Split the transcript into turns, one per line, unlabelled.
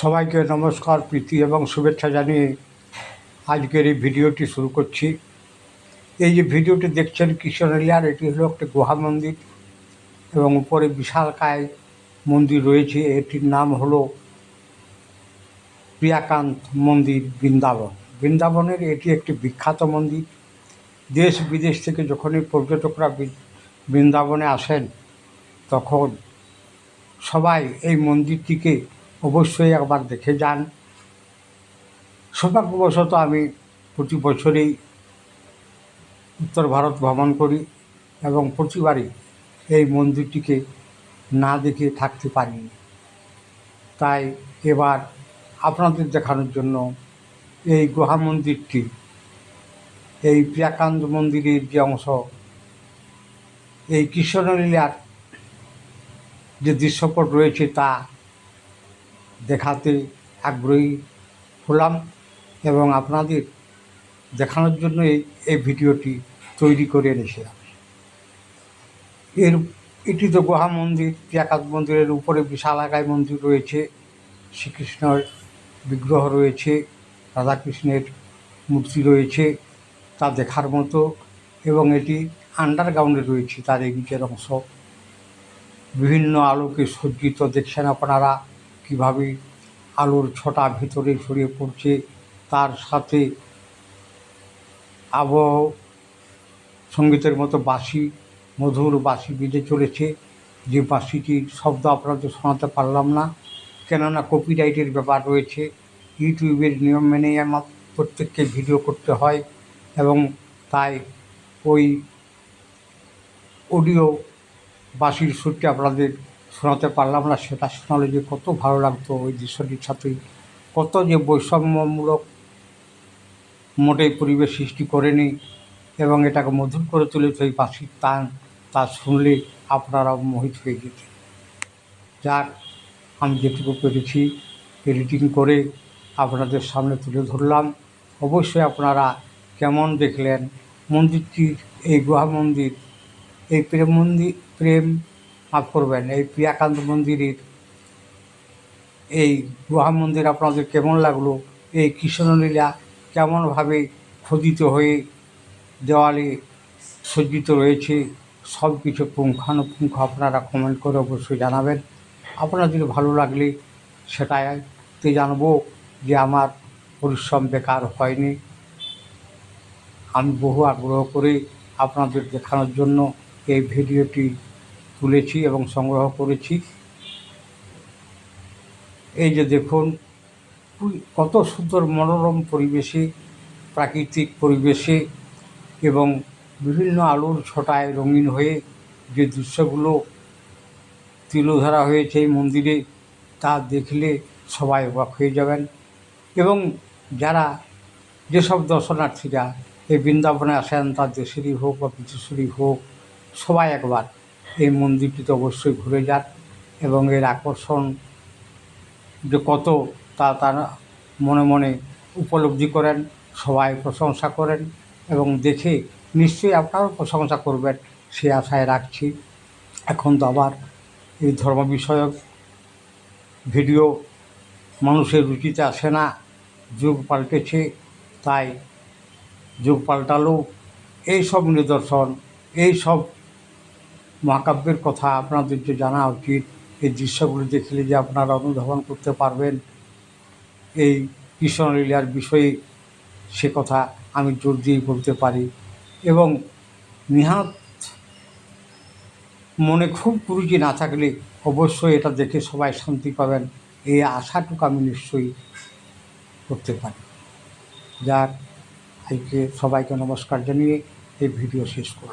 সবাইকে নমস্কার, প্রীতি এবং শুভেচ্ছা জানিয়ে আজকের এই ভিডিওটি শুরু করছি। এই যে ভিডিওটি দেখছেন কিশোরলিয়ার এটি হলো একটি গুহা মন্দির এবং উপরে বিশালকায় মন্দির রয়েছে। এটির নাম হলো প্রিয়াকান্ত মন্দির বৃন্দাবন। বৃন্দাবনের এটি একটি বিখ্যাত মন্দির। দেশ বিদেশ থেকে যখনই পর্যটকরা বৃন্দাবনে আসেন, তখন সবাই এই মন্দিরটিকে অবশ্যই একবার দেখে যান। সৌভাগ্যবশত আমি প্রতি বছরেই উত্তর ভারত ভ্রমণ করি এবং প্রতিবারই এই মন্দিরটিকে না দেখে থাকতে পারিনি তাই এবার আপনাদের দেখানোর জন্য এই গুহা মন্দিরটি, এই প্রিয়াকান্ত মন্দিরের যে অংশ, এই কৃষ্ণলীলার যে দৃশ্যপট রয়েছে তা দেখাতে আগ্রহী হলাম এবং আপনাদের দেখানোর জন্য এই এই ভিডিওটি তৈরি করে এনেছিলাম। এর, এটি তো গুহা মন্দির, প্রিয়াকাত মন্দিরের উপরে বিশাল আকায় মন্দির রয়েছে, শ্রীকৃষ্ণের বিগ্রহ রয়েছে, রাধাকৃষ্ণের মূর্তি রয়েছে, তা দেখার মতো এবং এটি আন্ডারগ্রাউন্ডে রয়েছে, তার এই নিচের অংশ। বিভিন্ন আলোকে সজ্জিত দেখছেন আপনারা। কীভাবে আলোর ছটা ভিতরে ছড়িয়ে পড়ছে, তার সাথে আবহ সঙ্গীতের মতো বাঁশি, মধুর বাঁশি বেজে চলেছে। যে বাঁশিটির শব্দ আপনাদের শোনাতে পারলাম না। কেননা কপিরাইটের ব্যাপার রয়েছে। ইউটিউবের নিয়ম মেনেই আমার প্রত্যেককে ভিডিও করতে হয় এবং তাই ওই অডিও বাঁশির সুরটি আপনাদের শোনাতে পারলাম না, সেটা শোনালে যে কত ভালো লাগতো ওই দৃশ্যটির সাথে। কত যে বৈষম্যমূলক মোটেই পরিবেশ সৃষ্টি করেনি এবং এটাকে মধুর করে তুলেছে ওই বাঁশির টান, তা শুনলে আপনারা মোহিত হয়ে যেতেন যাক, আমি যেটুকু পেরেছি এডিটিং করে আপনাদের সামনে তুলে ধরলাম। অবশ্যই আপনারা কেমন দেখলেন মন্দিরটির এই গুহা মন্দির, এই প্রেম মন্দির, প্রেম মাফ করবেন, এই প্রিয়াকান্ত মন্দিরের এই গুহা মন্দির আপনাদের কেমন লাগল? এই কৃষ্ণলীলা কেমনভাবে খোদিত হয়ে দেওয়ালে সজ্জিত রয়েছে সব কিছু পুঙ্খানুপুঙ্খ আপনারা কমেন্ট করে অবশ্যই জানাবেন। আপনাদের ভালো লাগলে সেটাতে জানব যে আমার পরিশ্রম বেকার হয়নি। আমি বহু আগ্রহ করে আপনাদের দেখানোর জন্য এই ভিডিওটি তুলেছি এবং সংগ্রহ করেছি। এই যে দেখুন কত সুন্দর মনোরম পরিবেশে, প্রাকৃতিক পরিবেশে এবং বিভিন্ন আলোর ছটায় রঙিন হয়ে যে দৃশ্যগুলো তুলোধরা হয়েছে এই মন্দিরে, তা দেখলে সবাই অবাক হয়ে যাবেন। এবং যারা যেসব দর্শনার্থীরা এই বৃন্দাবনে আসেন তার দেশেরই হোক বা বিদেশেরই হোক সবাই একবার এই মন্দিরটিতে অবশ্যই ঘুরে যান এবং এর আকর্ষণ যে কত তা তারা মনে মনে উপলব্ধি করেন, সবাই প্রশংসা করেন এবং দেখে নিশ্চয়ই আপনারাও প্রশংসা করবেন, সে আশায় রাখছি। এখন তো আবার এই ধর্ম বিষয়ক ভিডিও মানুষের রুচিতে আসে না, যুগ পাল্টেছে, তাই যুগ পাল্টালেও এই সব নিদর্শন এই সব মহাকাব্যের কথা আপনাদের যে জানা উচিত। এই দৃশ্যগুলো দেখলে যে আপনারা অনুধাবন করতে পারবেন। এই কৃষ্ণলীলার বিষয়ে সে কথা আমি জোর দিয়েই বলতে পারি। এবং নিহাত মনে খুব কুরুচি না থাকলে অবশ্যই এটা দেখে সবাই শান্তি পাবেন। এই আশাটুকু আমি নিশ্চয়ই করতে পারি। যার আজকে সবাইকে নমস্কার জানিয়ে এই ভিডিও শেষ করব